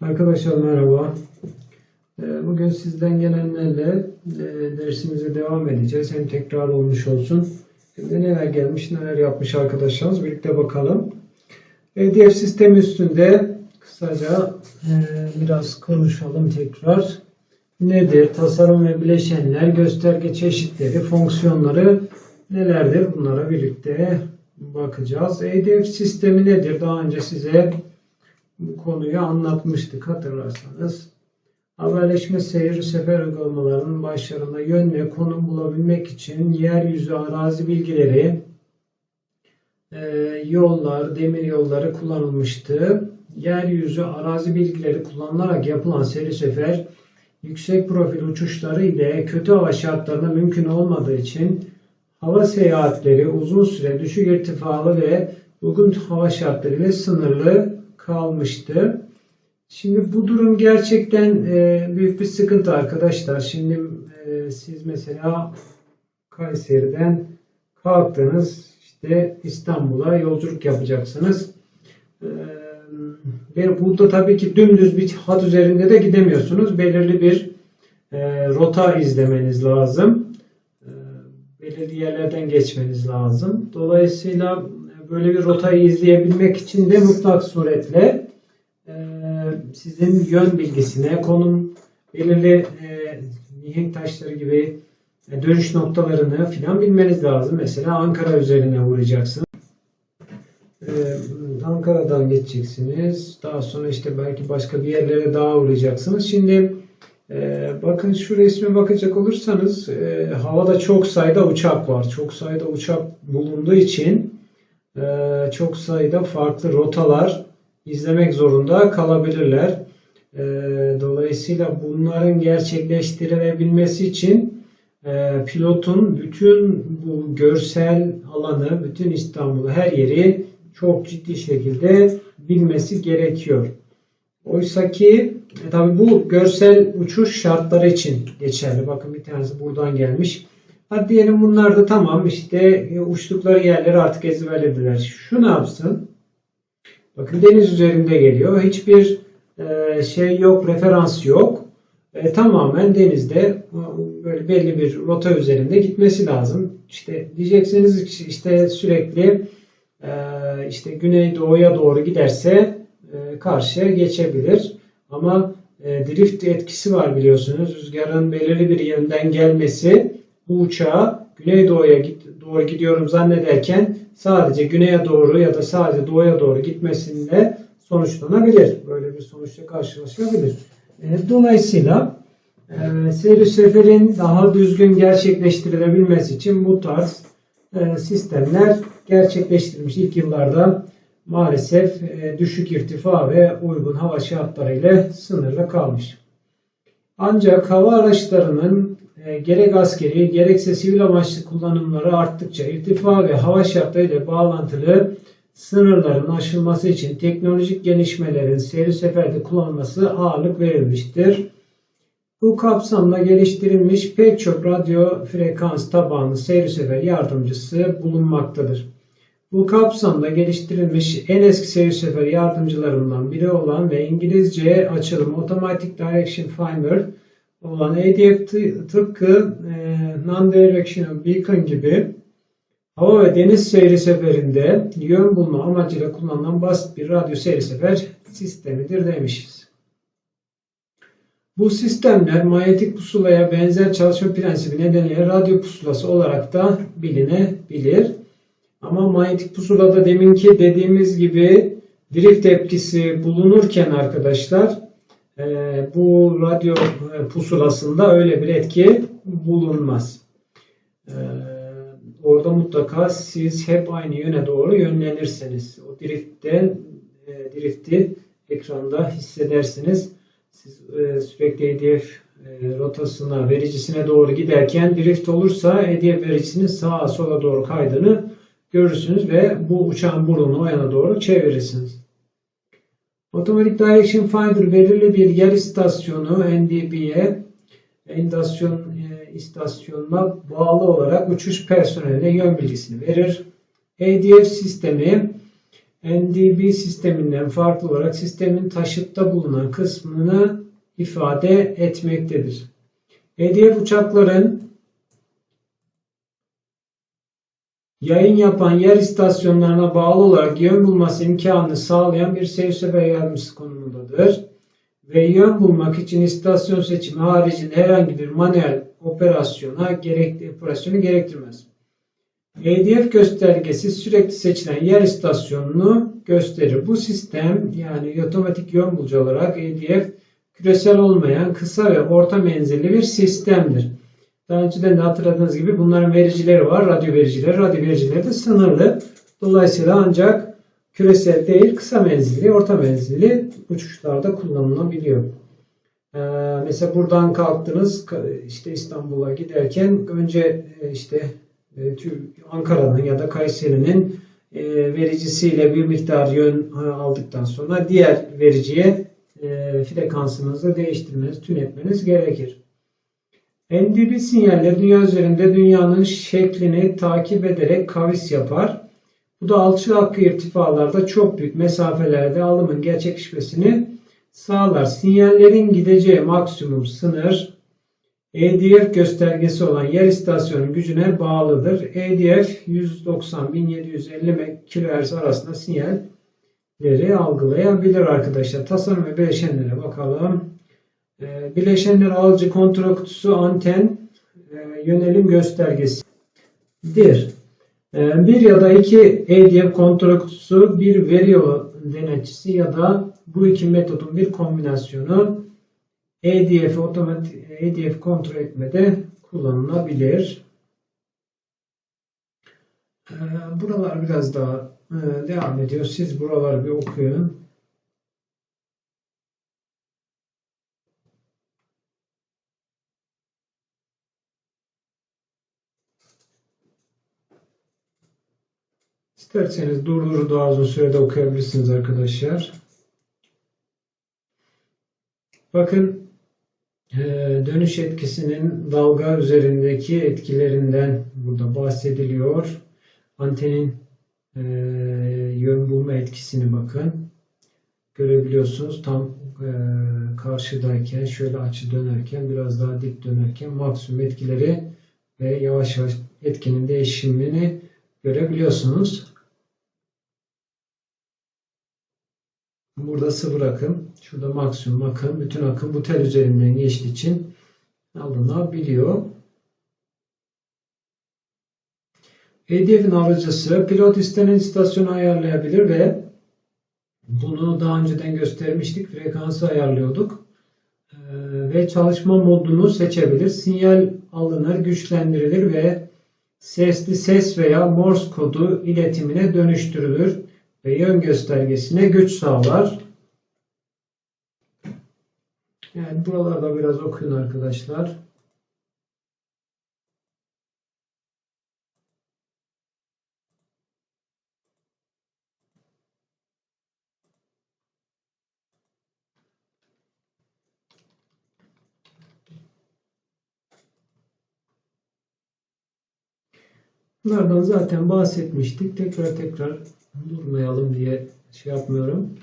Arkadaşlar merhaba. Ee, Bugün sizden gelenlerle e, dersimize devam edeceğiz. Hem tekrar olmuş olsun. Hem de neler gelmiş, neler yapmış arkadaşlarımız birlikte bakalım. EDF sistemi üstünde kısaca e, biraz konuşalım tekrar. Nedir? Tasarım ve bileşenler, gösterge çeşitleri, fonksiyonları nelerdir? Bunlara birlikte bakacağız. EDF sistemi nedir? Daha önce size konuyu anlatmıştık hatırlarsanız. Haberleşme seyir sefer uygulamalarının başlarında yön ve konum bulabilmek için yeryüzü arazi bilgileri, e, yollar, demir yolları kullanılmıştı. Yeryüzü arazi bilgileri kullanılarak yapılan seyir sefer yüksek profil uçuşları ile kötü hava şartlarında mümkün olmadığı için hava seyahatleri uzun süre düşük irtifalı ve uygun hava şartları ile sınırlı kalmıştı. Şimdi bu durum gerçekten e, büyük bir sıkıntı arkadaşlar. Şimdi e, siz mesela Kayseri'den kalktınız işte İstanbul'a yolculuk yapacaksınız. E, ve burada tabii ki dümdüz bir hat üzerinde de gidemiyorsunuz. Belirli bir e, rota izlemeniz lazım. Belirli yerlerden geçmeniz lazım. Dolayısıyla böyle bir rotayı izleyebilmek için de mutlak suretle e, sizin yön bilgisine, konum, belirli e, mihenk taşları gibi e, dönüş noktalarını filan bilmeniz lazım. Mesela Ankara üzerine uğrayacaksınız. Ankara'dan geçeceksiniz. Daha sonra işte belki başka bir yerlere daha uğrayacaksınız. Şimdi e, bakın şu resme bakacak olursanız e, havada çok sayıda uçak var. Çok sayıda uçak bulunduğu için çok sayıda farklı rotalar izlemek zorunda kalabilirler. E, dolayısıyla bunların gerçekleştirilebilmesi için e, pilotun bütün bu görsel alanı, bütün İstanbul'u, her yeri çok ciddi şekilde bilmesi gerekiyor. Oysa ki e, tabi bu görsel uçuş şartları için geçerli. Bakın bir tanesi buradan gelmiş. Hadi diyelim bunlar da tamam işte e, uçtukları yerleri artık ezberlediler. Şu ne yapsın? Bakın deniz üzerinde geliyor. Hiçbir e, şey yok, referans yok. E, tamamen denizde e, böyle belli bir rota üzerinde gitmesi lazım. İşte diyeceksiniz işte sürekli e, işte güneydoğuya doğru giderse karşıya geçebilir. Ama drift etkisi var biliyorsunuz. Rüzgarın belirli bir yönden gelmesi bu uçağı güneydoğuya doğru gidiyorum zannederken sadece güneye doğru ya da sadece doğuya doğru gitmesinde sonuçlanabilir. Böyle bir sonuçla karşılaşabilir. E, dolayısıyla e, seyir seferin daha düzgün gerçekleştirilebilmesi için bu tarz e, sistemler gerçekleştirilmiş. İlk yıllarda maalesef e, düşük irtifa ve uygun hava şartlarıyla sınırlı kalmış. Ancak hava araçlarının gerek askeri gerekse sivil amaçlı kullanımları arttıkça irtifa ve hava şartlarıyla bağlantılı sınırların aşılması için teknolojik gelişmelerin seyir seferde kullanılması ağırlık verilmiştir. Bu kapsamda geliştirilmiş pek çok radyo frekans tabanlı seyir sefer yardımcısı bulunmaktadır. Bu kapsamda geliştirilmiş en eski seyir sefer yardımcılarından biri olan ve İngilizce açılımı Automatic Direction Finder olan ADF tıpkı e, Non-Directional Beacon gibi hava ve deniz seyri seferinde yön bulma amacıyla kullanılan basit bir radyo seyri sefer sistemidir demişiz. Bu sistemler manyetik pusulaya benzer çalışma prensibi nedeniyle radyo pusulası olarak da bilinebilir. Ama manyetik pusulada deminki dediğimiz gibi drift etkisi bulunurken arkadaşlar e, bu radyo e, pusulasında öyle bir etki bulunmaz. E, orada mutlaka siz hep aynı yöne doğru yönlenirseniz o driftten e, drifti ekranda hissedersiniz. Siz e, sürekli EDF e, rotasına, vericisine doğru giderken drift olursa EDF vericisinin sağa sola doğru kaydığını görürsünüz ve bu uçağın burnunu o yana doğru çevirirsiniz. Automatic Direction Finder belirli bir yer istasyonu NDB'ye endasyon e, istasyonuna bağlı olarak uçuş personeline yön bilgisini verir. ADF sistemi NDB sisteminden farklı olarak sistemin taşıtta bulunan kısmını ifade etmektedir. EDF uçakların yayın yapan yer istasyonlarına bağlı olarak yön bulması imkanını sağlayan bir seyir sefer yardımcısı konumundadır. Ve yön bulmak için istasyon seçimi haricinde herhangi bir manuel operasyona gerekli operasyonu gerektirmez. EDF göstergesi sürekli seçilen yer istasyonunu gösterir. Bu sistem yani otomatik yön bulucu olarak EDF küresel olmayan kısa ve orta menzilli bir sistemdir. Daha önceden de hatırladığınız gibi bunların vericileri var. Radyo vericileri. Radyo vericileri de sınırlı. Dolayısıyla ancak küresel değil kısa menzilli, orta menzilli uçuşlarda kullanılabiliyor. Ee, mesela buradan kalktınız işte İstanbul'a giderken önce e, işte e, Ankara'nın ya da Kayseri'nin e, vericisiyle bir miktar yön aldıktan sonra diğer vericiye frekansınızı değiştirmeniz, tünetmeniz gerekir. NDB sinyalleri dünya üzerinde dünyanın şeklini takip ederek kavis yapar. Bu da alçı hakkı irtifalarda çok büyük mesafelerde alımın gerçekleşmesini sağlar. Sinyallerin gideceği maksimum sınır EDF göstergesi olan yer istasyonun gücüne bağlıdır. EDF 190-1750 kHz arasında sinyalleri algılayabilir arkadaşlar. Tasarım ve bileşenlere bakalım. Ee, bileşenler alıcı kontrol kutusu anten e, yönelim göstergesidir. Ee, bir ya da iki EDF kontrol kutusu bir veri denetçisi ya da bu iki metodun bir kombinasyonu EDF otomatik EDF kontrol etmede kullanılabilir. Ee, buralar biraz daha e, devam ediyor. Siz buraları bir okuyun. İsterseniz durdur daha uzun sürede okuyabilirsiniz arkadaşlar. Bakın e, dönüş etkisinin dalga üzerindeki etkilerinden burada bahsediliyor. Antenin e, yön bulma etkisini bakın. Görebiliyorsunuz tam e, karşıdayken şöyle açı dönerken biraz daha dik dönerken maksimum etkileri ve yavaş yavaş etkinin değişimini görebiliyorsunuz. Burada sıfır akım. Şurada maksimum akım. Bütün akım bu tel üzerinden geçtiği için alınabiliyor. EDF'in alıcısı pilot istenen istasyonu ayarlayabilir ve bunu daha önceden göstermiştik. Frekansı ayarlıyorduk. Ee, ve çalışma modunu seçebilir. Sinyal alınır, güçlendirilir ve sesli ses veya Morse kodu iletimine dönüştürülür ve yön göstergesine güç sağlar. Yani buralarda biraz okuyun arkadaşlar. Bunlardan zaten bahsetmiştik. Tekrar tekrar durmayalım diye şey yapmıyorum.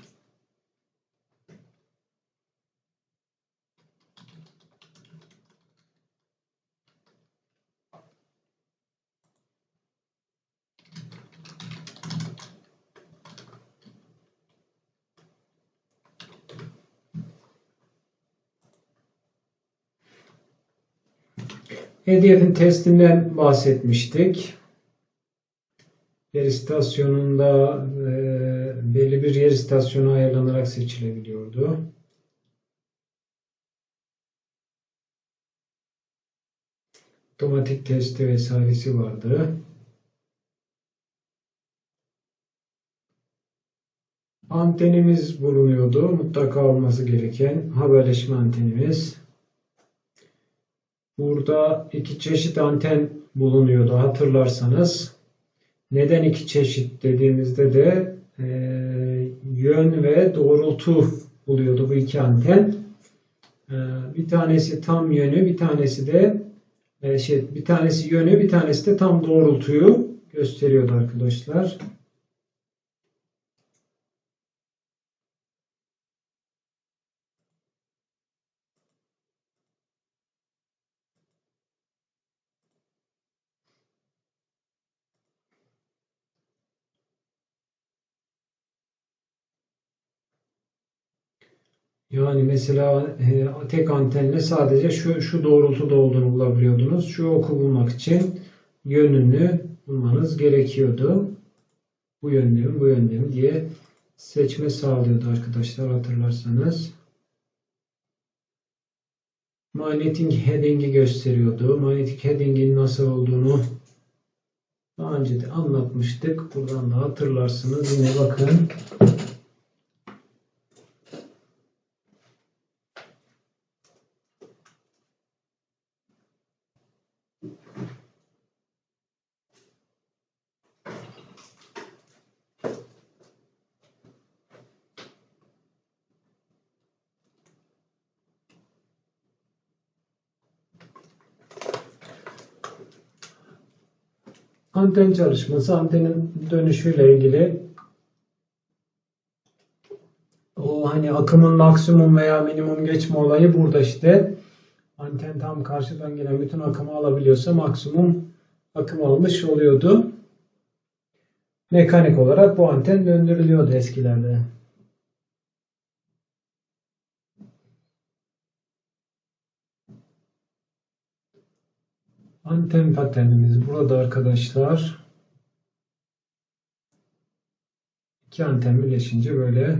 HDF'in testinden bahsetmiştik yer istasyonunda e, belli bir yer istasyonu ayarlanarak seçilebiliyordu. Otomatik testi vesairesi vardı. Antenimiz bulunuyordu. Mutlaka olması gereken haberleşme antenimiz. Burada iki çeşit anten bulunuyordu hatırlarsanız. Neden iki çeşit dediğimizde de e, yön ve doğrultu buluyordu bu iki anten. E, bir tanesi tam yönü, bir tanesi de e, şey, bir tanesi yönü, bir tanesi de tam doğrultuyu gösteriyordu arkadaşlar. Yani mesela e, tek antenle sadece şu, şu doğrultuda olduğunu bulabiliyordunuz. Şu oku bulmak için yönünü bulmanız gerekiyordu. Bu yönde mi, bu yönde mi diye seçme sağlıyordu arkadaşlar hatırlarsanız. Manyetik heading'i gösteriyordu. Manyetik heading'in nasıl olduğunu daha önce de anlatmıştık. Buradan da hatırlarsınız. Yine bakın. Anten çalışması, antenin dönüşüyle ilgili o hani akımın maksimum veya minimum geçme olayı burada işte. Anten tam karşıdan gelen bütün akımı alabiliyorsa maksimum akım almış oluyordu. Mekanik olarak bu anten döndürülüyordu eskilerde. Anten paternimiz burada arkadaşlar. İki anten birleşince böyle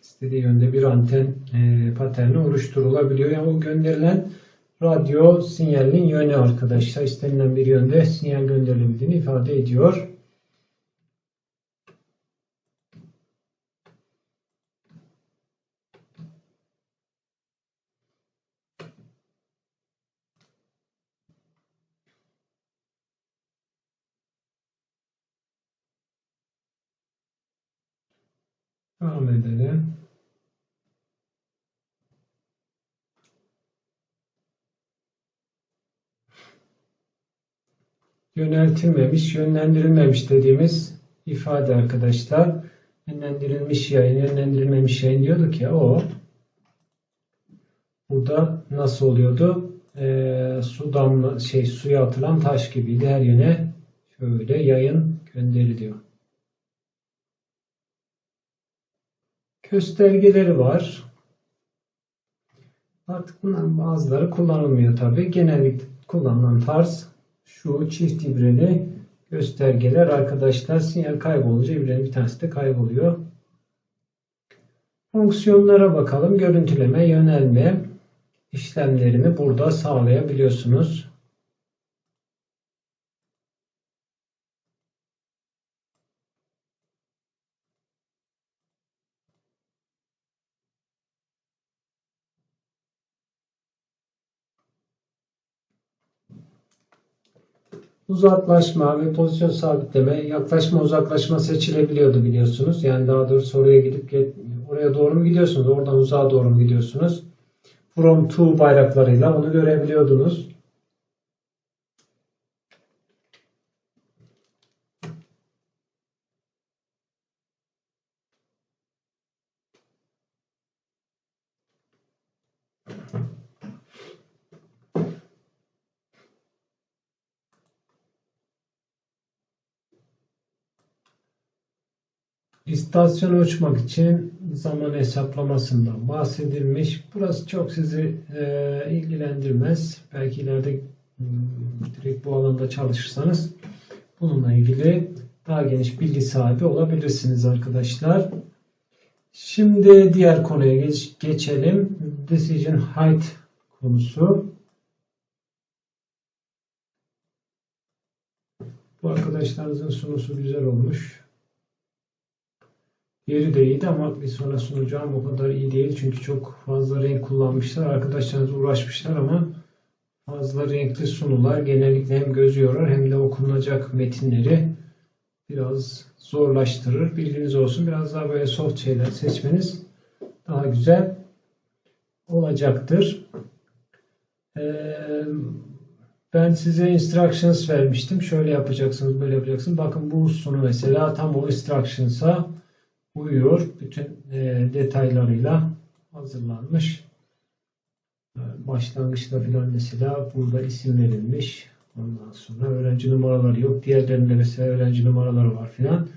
istediği yönde bir anten e, paterni oluşturulabiliyor. Yani o gönderilen radyo sinyalinin yönü arkadaşlar istenilen bir yönde sinyal gönderilebildiğini ifade ediyor. Devam edelim. Yöneltilmemiş, yönlendirilmemiş dediğimiz ifade arkadaşlar. Yönlendirilmiş yayın, yönlendirilmemiş yayın diyorduk ya o. Burada nasıl oluyordu? Ee, su damla şey suya atılan taş gibiydi her yöne şöyle yayın gönderiliyor. Göstergeleri var. Artık bunların bazıları kullanılmıyor tabi. Genellikle kullanılan tarz şu çift ibreli göstergeler arkadaşlar. Sinyal kaybolunca ibrenin bir tanesi de kayboluyor. Fonksiyonlara bakalım. Görüntüleme, yönelme işlemlerini burada sağlayabiliyorsunuz. Uzaklaşma ve pozisyon sabitleme, yaklaşma uzaklaşma seçilebiliyordu biliyorsunuz. Yani daha doğrusu oraya gidip oraya doğru mu gidiyorsunuz, oradan uzağa doğru mu gidiyorsunuz? From to bayraklarıyla onu görebiliyordunuz. İstasyona uçmak için zaman hesaplamasından bahsedilmiş. Burası çok sizi e, ilgilendirmez. Belki ileride hmm, direkt bu alanda çalışırsanız bununla ilgili daha geniş bilgi sahibi olabilirsiniz arkadaşlar. Şimdi diğer konuya geç, geçelim. Decision height konusu. Bu arkadaşlarınızın sunusu güzel olmuş. Yeri de iyiydi ama bir sonra sunacağım o kadar iyi değil. Çünkü çok fazla renk kullanmışlar. Arkadaşlarınız uğraşmışlar ama fazla renkli sunular genellikle hem göz yorar hem de okunacak metinleri biraz zorlaştırır. Bilginiz olsun. Biraz daha böyle soft şeyler seçmeniz daha güzel olacaktır. Ee, ben size instructions vermiştim. Şöyle yapacaksınız, böyle yapacaksınız. Bakın bu sunu mesela tam o instructions'a uyuyor. Bütün e, detaylarıyla hazırlanmış. E, başlangıçta filan mesela burada isim verilmiş. Ondan sonra öğrenci numaraları yok. Diğerlerinde mesela öğrenci numaraları var filan.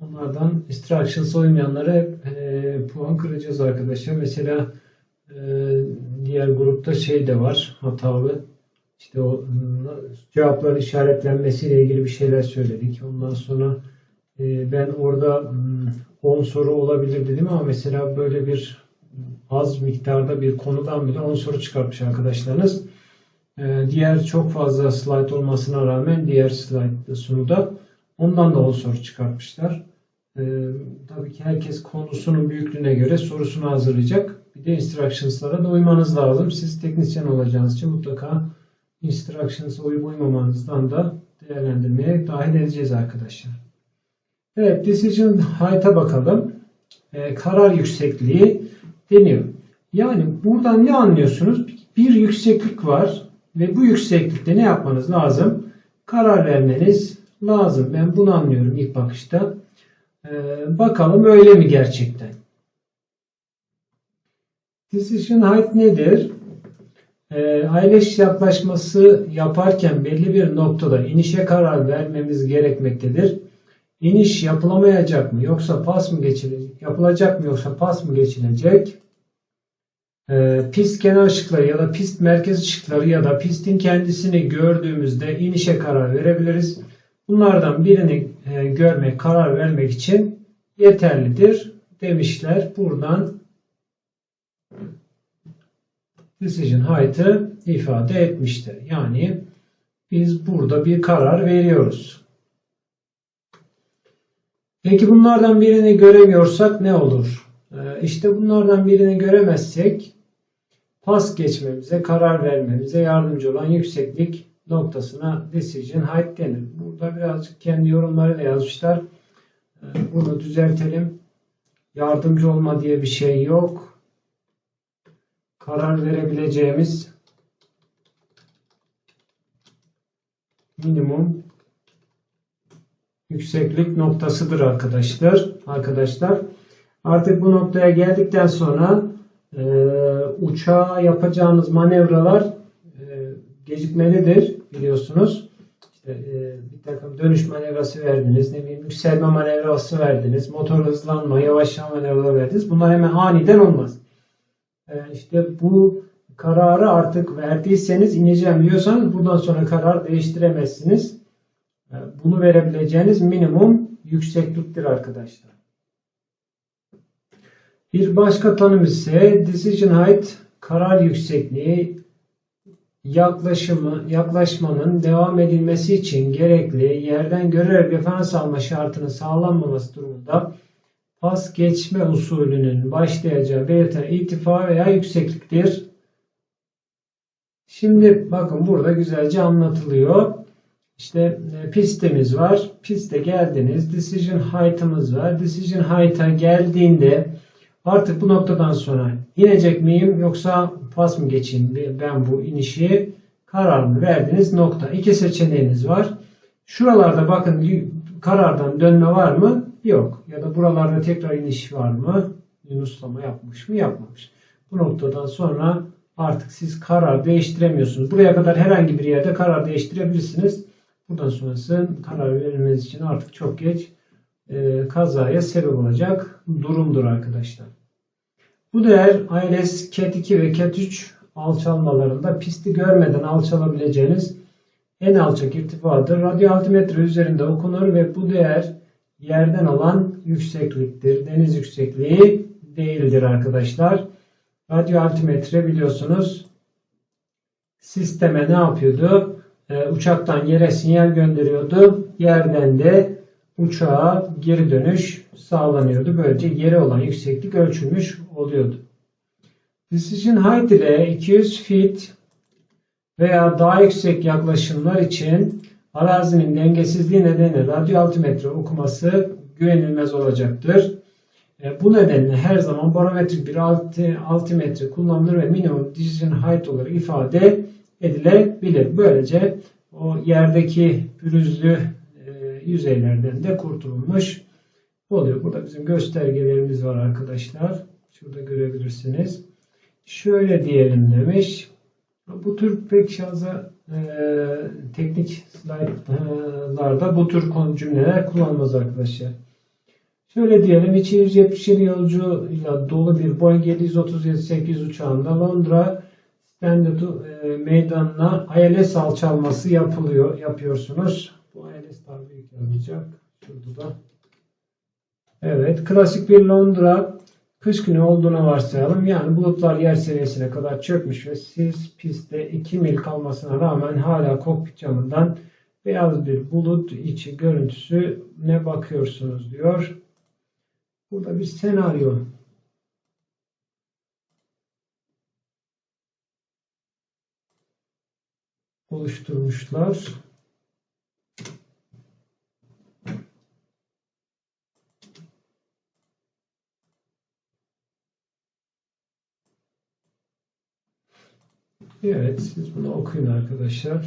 Onlardan instructions uymayanları hep e, puan kıracağız arkadaşlar. Mesela e, diğer grupta şey de var hatalı. İşte o cevapların işaretlenmesiyle ilgili bir şeyler söyledik. Ondan sonra ben orada ım, 10 soru olabilir dedim ama mesela böyle bir az miktarda bir konudan bile 10 soru çıkartmış arkadaşlarınız. E, diğer çok fazla slide olmasına rağmen diğer slide sunuda ondan da 10 soru çıkartmışlar. E, tabii ki herkes konusunun büyüklüğüne göre sorusunu hazırlayacak. Bir de instructions'lara da uymanız lazım. Siz teknisyen olacağınız için mutlaka instructions'a uyup uymamanızdan da değerlendirmeye dahil edeceğiz arkadaşlar. Evet, decision height'a bakalım. Ee, karar yüksekliği deniyor. Yani buradan ne anlıyorsunuz? Bir yükseklik var ve bu yükseklikte ne yapmanız lazım? Karar vermeniz lazım. Ben bunu anlıyorum ilk bakışta. Ee, bakalım öyle mi gerçekten? Decision height nedir? E, aile yaklaşması yaparken belli bir noktada inişe karar vermemiz gerekmektedir. İniş yapılamayacak mı yoksa pas mı geçilecek? Yapılacak mı yoksa pas mı geçilecek? E, pist kenar ışıkları ya da pist merkez ışıkları ya da pistin kendisini gördüğümüzde inişe karar verebiliriz. Bunlardan birini e, görmek, karar vermek için yeterlidir demişler. Buradan decision height'ı ifade etmiştir. Yani biz burada bir karar veriyoruz. Peki bunlardan birini göremiyorsak ne olur? Ee, işte bunlardan birini göremezsek pas geçmemize, karar vermemize yardımcı olan yükseklik noktasına decision height denir. Burada birazcık kendi yorumlarıyla yazmışlar. Ee, Bunu düzeltelim. Yardımcı olma diye bir şey yok karar verebileceğimiz minimum yükseklik noktasıdır arkadaşlar. Arkadaşlar artık bu noktaya geldikten sonra e, uçağa yapacağınız manevralar e, gecikmelidir biliyorsunuz. İşte, e, bir takım dönüş manevrası verdiniz, ne bileyim yükselme manevrası verdiniz, motor hızlanma, yavaşlama manevraları verdiniz. Bunlar hemen aniden olmaz. Ee, işte bu kararı artık verdiyseniz ineceğim diyorsanız buradan sonra karar değiştiremezsiniz. Bunu verebileceğiniz minimum yüksekliktir arkadaşlar. Bir başka tanım ise decision height karar yüksekliği yaklaşımı, yaklaşmanın devam edilmesi için gerekli yerden görerek referans alma şartının sağlanmaması durumunda pas geçme usulünün başlayacağı belirtilen irtifa veya yüksekliktir. Şimdi bakın burada güzelce anlatılıyor. İşte e, pistimiz var. Piste geldiniz. Decision height'ımız var. Decision height'a geldiğinde artık bu noktadan sonra inecek miyim yoksa pas mı geçeyim ben bu inişi kararını verdiniz nokta. İki seçeneğiniz var. Şuralarda bakın karardan dönme var mı? Yok. Ya da buralarda tekrar iniş var mı? Yunuslama yapmış mı? Yapmamış. Bu noktadan sonra artık siz karar değiştiremiyorsunuz. Buraya kadar herhangi bir yerde karar değiştirebilirsiniz. Buradan sonrası karar verilmeniz için artık çok geç e, kazaya sebep olacak durumdur arkadaşlar. Bu değer ILS CAT 2 ve CAT 3 alçalmalarında pisti görmeden alçalabileceğiniz en alçak irtifadır. Radyo altimetre üzerinde okunur ve bu değer yerden olan yüksekliktir. Deniz yüksekliği değildir arkadaşlar. Radyo altimetre biliyorsunuz sisteme ne yapıyordu? Ee, uçaktan yere sinyal gönderiyordu. Yerden de uçağa geri dönüş sağlanıyordu. Böylece yere olan yükseklik ölçülmüş oluyordu. Decision height ile 200 feet veya daha yüksek yaklaşımlar için arazinin dengesizliği nedeniyle radyo altimetre okuması güvenilmez olacaktır. E, bu nedenle her zaman barometrik bir altimetre kullanılır ve minimum decision height olarak ifade edilebilir. Böylece o yerdeki pürüzlü e, yüzeylerden de kurtulmuş oluyor. Burada bizim göstergelerimiz var arkadaşlar. Şurada görebilirsiniz. Şöyle diyelim demiş. Bu tür pek fazla e, teknik slaytlarda bu tür cümleler kullanılmaz arkadaşlar. Şöyle diyelim 277 yolcuyla dolu bir Boeing 737-8 uçağında Londra Standard e, meydanına ILS alçalması yapılıyor, yapıyorsunuz. Bu ILS tabi büyük yazacak. Şurada da. Evet, klasik bir Londra kış günü olduğunu varsayalım. Yani bulutlar yer seviyesine kadar çökmüş ve siz pistte 2 mil kalmasına rağmen hala kokpit camından beyaz bir bulut içi görüntüsü ne bakıyorsunuz diyor. Burada bir senaryo oluşturmuşlar. Evet, siz bunu okuyun arkadaşlar.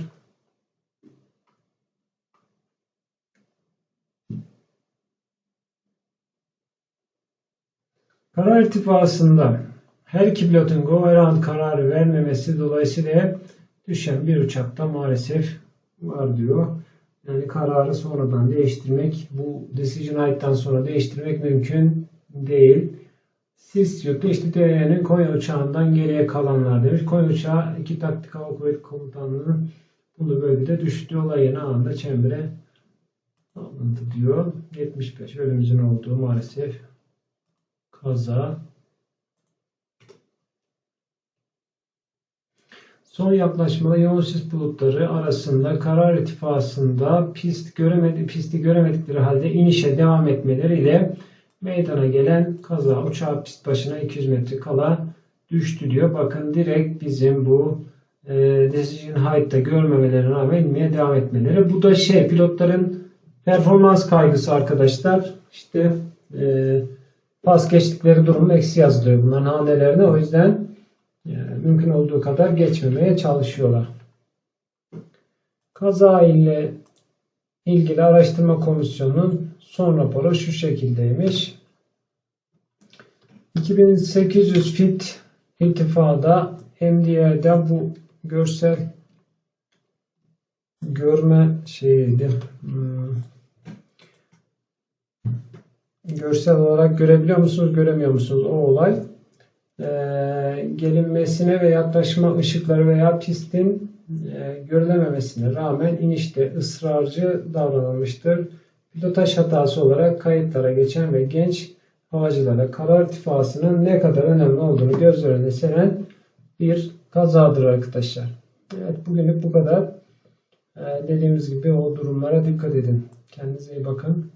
Karar irtifasında her iki pilotun go kararı vermemesi dolayısıyla düşen bir uçakta maalesef var diyor. Yani kararı sonradan değiştirmek, bu decision right'tan sonra değiştirmek mümkün değil. Siz yok işte TR'nin Konya uçağından geriye kalanlar demiş. Konya uçağı iki taktik hava kuvvet komutanlığının bunu bölgede düştüğü olayın anında çembere alındı diyor. 75 ölümümüzün olduğu maalesef kaza. Son yaklaşmada yoğun sis bulutları arasında karar irtifasında pist göremedi, pisti göremedikleri halde inişe devam etmeleriyle meydana gelen kaza uçağı pist başına 200 metre kala düştü diyor. Bakın direkt bizim bu e, decision height'ta görmemelerine rağmen inmeye devam etmeleri. Bu da şey pilotların performans kaygısı arkadaşlar. İşte e, pas geçtikleri durum eksi yazılıyor bunların hanelerine. O yüzden mümkün olduğu kadar geçmemeye çalışıyorlar. Kaza ile ilgili araştırma komisyonunun son raporu şu şekildeymiş. 2800 fit irtifada MDR'de bu görsel görme şeyiydi. Hmm. Görsel olarak görebiliyor musunuz, göremiyor musunuz o olay? Ee, gelinmesine ve yaklaşma ışıkları veya pistin e, görülememesine rağmen inişte ısrarcı davranılmıştır. Pilotaj hatası olarak kayıtlara geçen ve genç havacılara karar irtifasının ne kadar önemli olduğunu göz önüne seren bir kazadır arkadaşlar. Evet bugünlük bu kadar. Ee, dediğimiz gibi o durumlara dikkat edin. Kendinize iyi bakın.